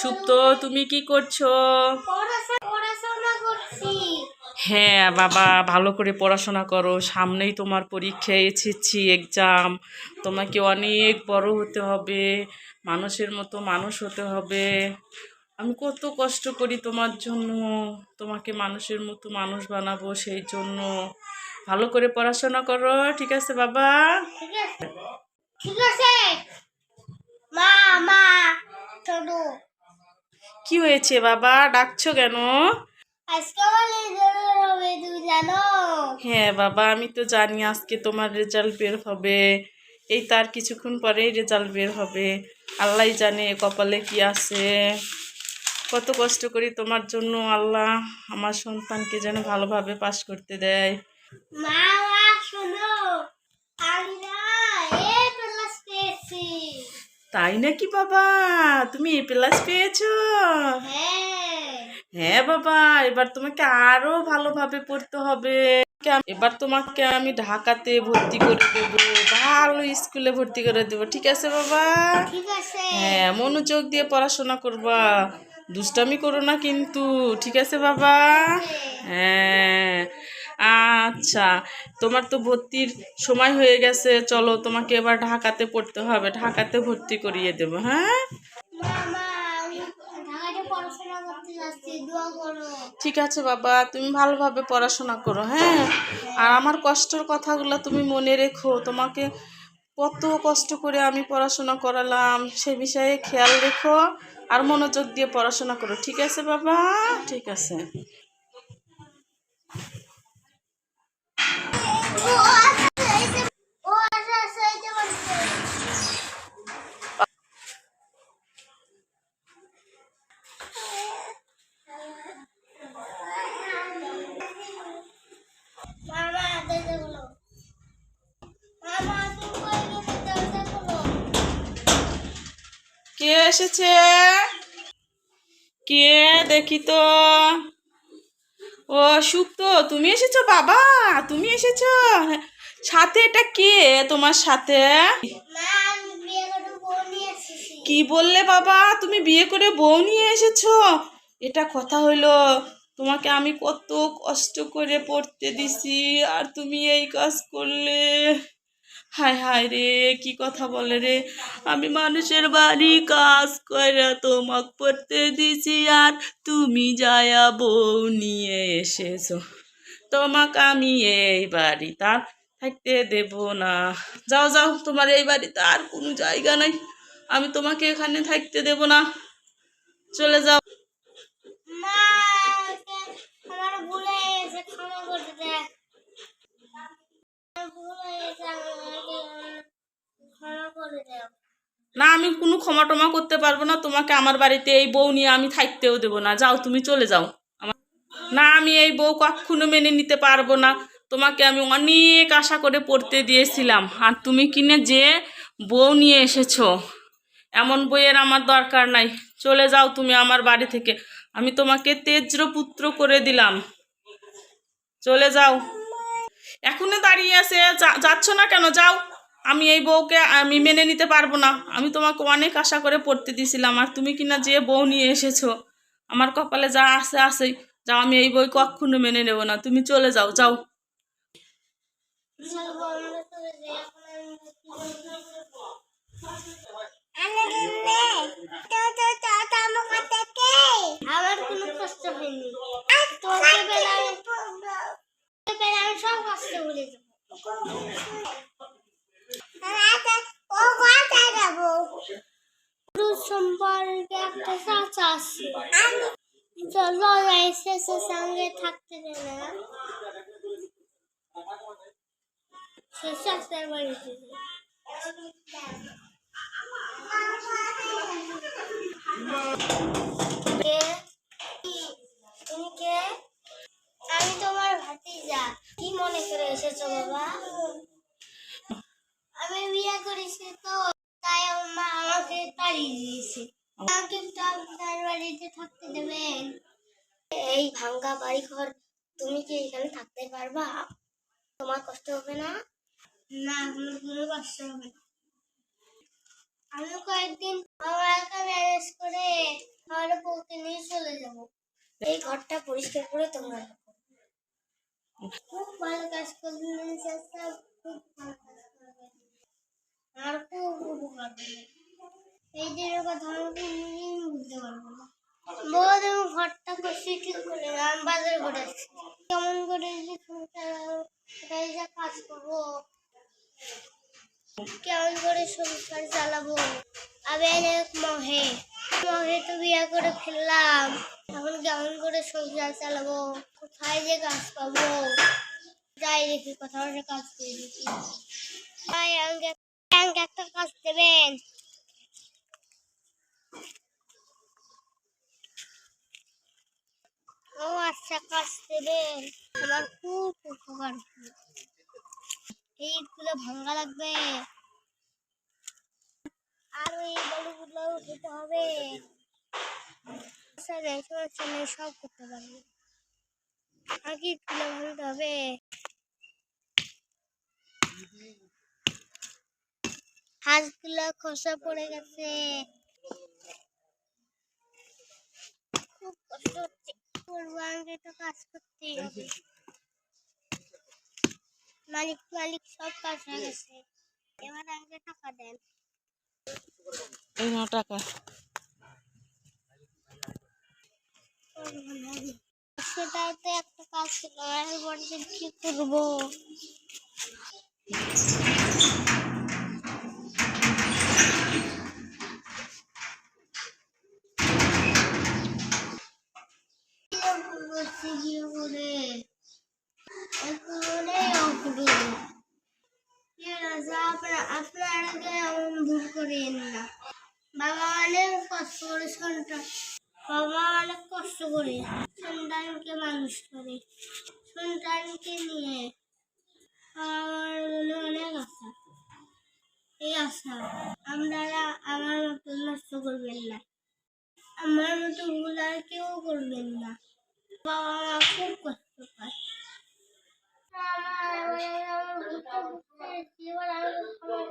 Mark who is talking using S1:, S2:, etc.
S1: সুপ্ত, তুমি কি করছ? হ্যাঁ বাবা, ভালো করে পড়াশোনা করো। সামনেই তোমার পরীক্ষা এসেছি এক্সাম তোমাকে অনেক বড় হতে হবে। মানুষের মতো মানুষ হতে হবে। আমি কত কষ্ট করি তোমার জন্য। তোমাকে মানুষের মতো মানুষ বানাবো সেই জন্য। ভালো করে পড়াশোনা করো, ঠিক আছে, বাবা?
S2: ঠিক আছে।
S1: কি হয়েছে বাবা? ডাকছো কেন? হ্যাঁ বাবা আমি তো জানি আজকে তোমার রেজাল্ট বের হবে। এই তার কিছুক্ষণ পরেই রেজাল্ট বের হবে। আল্লাহ জানে কপালে কি আছে। কত কষ্ট করি তোমার জন্য আল্লাহ। আমার সন্তানকে যেন ভালোভাবে পাশ করতে দেয়।
S2: মা শোনো আমি না এ প্লাস পেয়েছি
S1: তাই নাকি বাবা? তুমি এ প্লাস পেয়েছ?
S2: হ্যাঁ।
S1: হ্যাঁ বাবা এবার তোমাকে আরও ভালোভাবে পড়তে হবে। এবার তোমাকে আমি ঢাকাতে ভর্তি করে দেবো ভালো স্কুলে ভর্তি করে দেবো ঠিক আছে বাবা? হ্যাঁ মনোযোগ দিয়ে পড়াশোনা করবা। দুষ্টামি করো না কিন্তু ঠিক আছে বাবা? হ্যাঁ। আচ্ছা তোমার তো ভর্তির সময় হয়ে গেছে, চলো তোমাকে এবার ঢাকাতে পড়তে হবে, ঢাকাতে ভর্তি করিয়ে দেবো হ্যাঁ? ঠিক আছে বাবা, তুমি ভালোভাবে পড়াশোনা করো হ্যাঁ? আর আমার কষ্টের কথাগুলো তুমি মনে রেখো, তোমাকে কত কষ্ট করে আমি পড়াশোনা করালাম, সে বিষয়ে খেয়াল রেখো, আর মনোযোগ দিয়ে পড়াশোনা করো, ঠিক আছে বাবা? ঠিক আছে। কে এসেছে? কে? দেখি তো। ও সুপ্ত তুমি এসেছ বাবা? তুমি এসেছ? সাথে এটা কে তোমার সাথে? কি বললে বাবা? তুমি বিয়ে করে বউ নিয়ে এসেছ? এটা কথা হইল তোমাকে আমি কত কষ্ট করে পড়তে দিছি আর তুমি এই কাজ করলে। হায় হায় রে, কি কথা বলে রে। আমি মানুষের বাড়ি কাজ করে তোমাকে পড়তে দিছি আর তুমি যায়া বউ নিয়ে এসেছ। তোমাকে আমি এই বাড়ি তার থাকতে দেব না। যাও যাও, তোমার এই বাড়িতে আর কোনো জায়গা নাই। আমি তোমাকে এখানে থাকতে দেব না। চলে যাও।
S2: মা, আমার ভুল গেছে।
S1: না, আমি কোনো ক্ষমা টমা করতে পারব না, তোমাকে আমার বাড়িতে এই বউ নিয়ে আমি থাকতেও দেবো না। যাও, তুমি চলে যাও। আমার না, আমি এই বউ কখনো মেনে নিতে পারব না। তোমাকে আমি অনেক আশা করে পড়তে দিয়েছিলাম। আর তুমি কিনে যে বউ নিয়ে এসেছ, এমন বইয়ের আমার দরকার নাই। চলে যাও তুমি আমার বাড়ি থেকে। আমি তোমাকে তেজ্র পুত্র করে দিলাম। চলে যাও। এখনও দাঁড়িয়ে আছে। যাচ্ছ না কেন? যাও। আমি এই বউকে, আমি মেনে নিতে পারব না। আমি তোমাকে অনেক আশা করে পড়তে দিয়েছিলাম, আর তুমি কিনা যে বউ নিয়ে এসেছ, আমার কপালে যা আছে আছে যাও, আমি এই বই কখনো মেনে নেব না। তুমি চলে যাও যাও।
S2: আমরা কোনো কষ্ট হয়নি। যাব পুরুষ সম্পর্কে একটা চাচা আছে চলো এসেছে সঙ্গে থাকতে দেবে না সে চাচার বাড়িতে যায়। কে? তুমি কে আমি তোমার ভাতিজা কি মনে করে এসেছ বাবা আমি বিয়ে করেছি তো তাই আমার মা তাড়িয়ে দিয়েছে একটু আপনার বাড়িতে থাকতে দেবেন। এই ভাঙ্গা বাড়ি ঘর তুমি কি এখানে থাকতে পারবা? তোমার কষ্ট হবে না? না, আমার কোনো কষ্ট হবে না। আমি কয়েকদিন আমার একা ম্যানেজ করে তাহলে বউকে নিয়ে চলে যাব। এই ঘরটা পরিষ্কার করে তোমরা খুব ভালো কাজ করবেন খুব ভালো কাজ করবেন আর খুব উপকার এই কথা পারব না ঘরটা করছি ঠিক কেমন করে সংসার কাজ কেমন করে চালাবো। আমি অনেক মহে মহে তো বিয়ে করে ফেললাম। এখন কেমন করে সংসার চালাবো, কোথায় যে কাজ পাবো। যাই দেখি কোথাও কাজ করে দেখি। আমাকে আমাকে একটা কাজ দেবেন। আচ্ছা কাজ দেবেন আমার খুব উপকার। এইগুলো ভাঙা লাগবে। আর এই বলগুলো উঠাতে হবে। সব করতে পারব। আগে তুলে ভাঙতে হবে। হাঁসগুলো খসা পড়ে গেছে। খুব কষ্ট হচ্ছে। করব আমাকে তো কাজ করতেই হবে। মালিক মালিক সব কাজ হয়ে গেছে। এবার আমাকে টাকা দেন।
S1: এই নাও টাকা।
S2: সেটাতে একটা কাজ ছিল যে কি করব? এমন করেন না। বাবা অনেক কষ্ট করে সন্তান বাবা অনেক কষ্ট করে সন্তানকে মানুষ করে, সন্তানকে নিয়ে আমার মনে অনেক আশা। এই আশা আপনারা আমার মতো নষ্ট করবেন না। আমার মতো ভুল আর কেউ করবেন না। বাবা মা খুব কষ্ট পায়। আমার